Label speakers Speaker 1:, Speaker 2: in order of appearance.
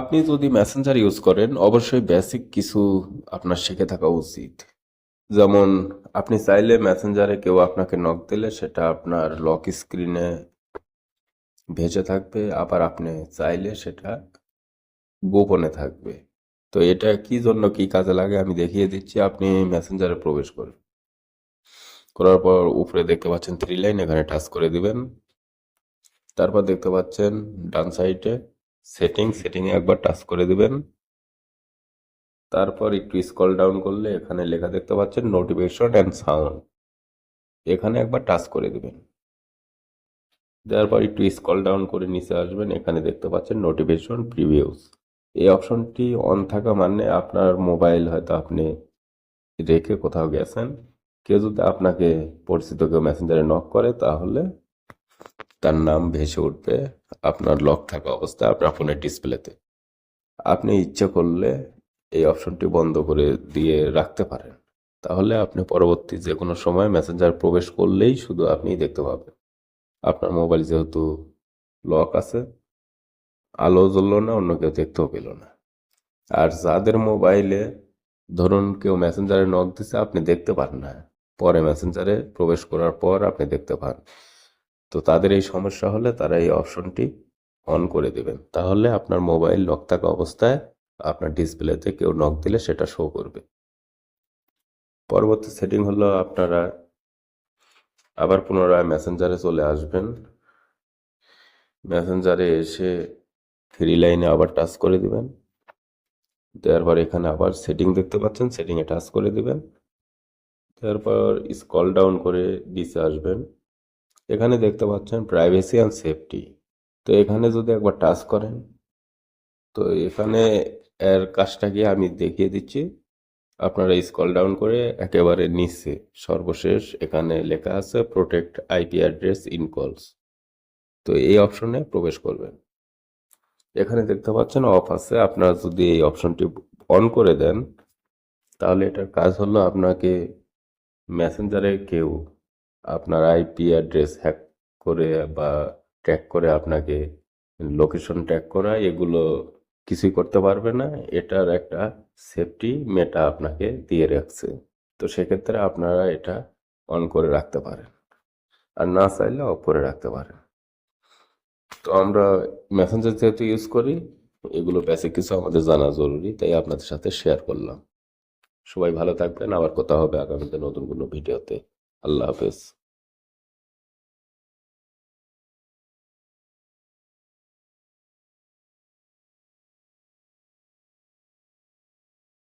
Speaker 1: আপনি যদি Messenger use করেন, অবশ্যই বেসিক কিছু আপনার শিখে থাকা উচিত। যেমন, আপনি চাইলে মেসেঞ্জারে কেউ আপনাকে নক দিলে সেটা আপনার লক স্ক্রিনে ভেসে থাকবে, আবার আপনি চাইলে সেটা গোপনে থাকবে। তো এটা কি জন্য কি কাজে লাগে আমি দেখিয়ে দিচ্ছি, আপনি মেসেঞ্জারে প্রবেশ করুন। করার পর উপরে দেখতে পাচ্ছেন থ্রি লাইন এখানে টাচ করে দিবেন। তারপর দেখতে পাচ্ছেন ডান সাইডে সেটিং সেটিংয়ে একবার টাচ করে দিবেন। তারপর একটু স্ক্রল ডাউন করলে এখানে লেখা দেখতে পাচ্ছেন নোটিফিকেশন অ্যান্ড সাউন্ড এখানে একবার টাচ করে দিবেন। দেওয়ার পর একটু স্ক্রল ডাউন করে নিচে আসবেন, এখানে দেখতে পাচ্ছেন নোটিফিকেশন প্রিভিউস এই অপশনটি অন থাকা মানে আপনার মোবাইল হয়তো আপনি রেখে কোথাও গেছেন। কেউ যদি আপনাকে পরিচিত কেউ মেসেঞ্জারে নক করে, তাহলে তার নাম ভেসে উঠবে, আপনার লক থাকা অবস্থায়, আপনার ফোনের ডিসপ্লেতে আপনি ইচ্ছে করলে এই অপশনটি বন্ধ করে দিয়ে রাখতে পারেন। তাহলে আপনি পরবর্তী যে কোনো সময় মেসেঞ্জার প্রবেশ করলেই শুধু আপনিই দেখতে পাবেন। আপনার মোবাইল যেহেতু লক আছে, আলো জ্বললো না, অন্য কেউ দেখতেও পেল না। আর যাদের মোবাইলে ধরুন কেউ মেসেঞ্জারে নক দিছে, আপনি দেখতে পান না। পরে মেসেঞ্জারে প্রবেশ করার পর আপনি দেখতে পান। তো তাদের এই সমস্যা হলে তারা এই অপশনটি অন করে দেবেন। তাহলে আপনার মোবাইল লক থাকা অবস্থায় আপনার ডিসপ্লেতে কেউ নক দিলে সেটা শো করবে। পরবর্তী সেটিং হলো আপনারা আবার পুনরায় মেসেঞ্জারে চলে আসবেন। মেসেঞ্জারে এসে থ্রি লাইনে আবার টাচ করে দিবেন। দেওয়ার পর এখানে আবার সেটিং দেখতে পাচ্ছেন সেটিংয়ে টাচ করে দিবেন। তারপর স্কল ডাউন করে নিচে আসবেন। এখানে দেখতে পাচ্ছেন প্রাইভেসি অ্যান্ড সেফটি তো এখানে যদি একবার টাচ করেন, তো এখানে এর কাজটাকে আমি দেখিয়ে দিচ্ছি। আপনারা স্কল ডাউন করে একেবারে নিচে, সর্বশেষ এখানে লেখা আছে প্রোটেক্ট আইপি অ্যাড্রেস ইন কলস তো এই অপশনে প্রবেশ করবেন। এখানে দেখতে পাচ্ছেন অফ আছে। আপনারা যদি এই অপশনটি অন করে দেন, তাহলে এটার কাজ হলো আপনাকে মেসেঞ্জারে কেউ আপনার আইপি অ্যাড্রেস হ্যাক করে বা ট্র্যাক করে আপনাকে লোকেশন ট্র্যাক করা, এগুলো কিছুই করতে পারবে না। এটার একটা সেফটি মেটা আপনাকে দিয়ে রাখছে। তো সেক্ষেত্রে আপনারা এটা অন করে রাখতে পারেন। আর না চাইলে অফ করে রাখতে পারেন। তো আমরা মেসেঞ্জার যেহেতু ইউজ করি, এগুলো বেসিক কিছু আমাদের জানা জরুরি, তাই আপনাদের সাথে শেয়ার করলাম। সবাই ভালো থাকবেন। আবার কথা হবে আগামীতে নতুন কোনো ভিডিওতে আল্লাহ হাফেজ।